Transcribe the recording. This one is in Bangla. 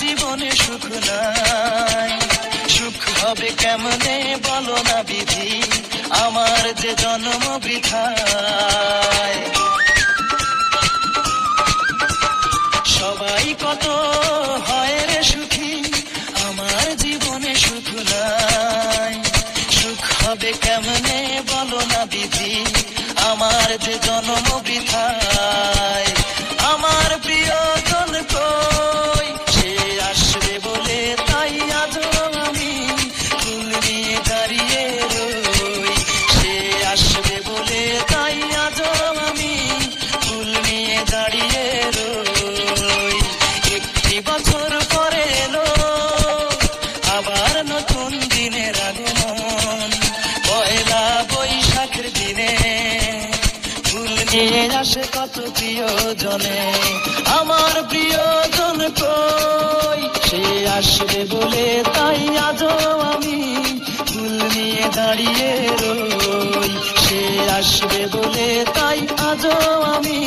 জীবনে সুখ নাই। সুখ হবে কেমনে বলো না বিধি? আমার যে জন্ম বৃথায়। সবাই কত হয় রে সুখী, আমার জীবনে সুখ নাই। সুখ হবে কেমনে বলো না বিধি? আমার যে জন্ম বৃথায় নতুন দিনের আগমন পয়লা বৈশাখের দিনে ফুল নিয়ে আসে কত প্রিয়জনে। আমার প্রিয়জন কই? সে আসবে বলে তাই আজও আমি ফুল নিয়ে দাঁড়িয়ে রই। সে আসবে বলে তাই আজও আমি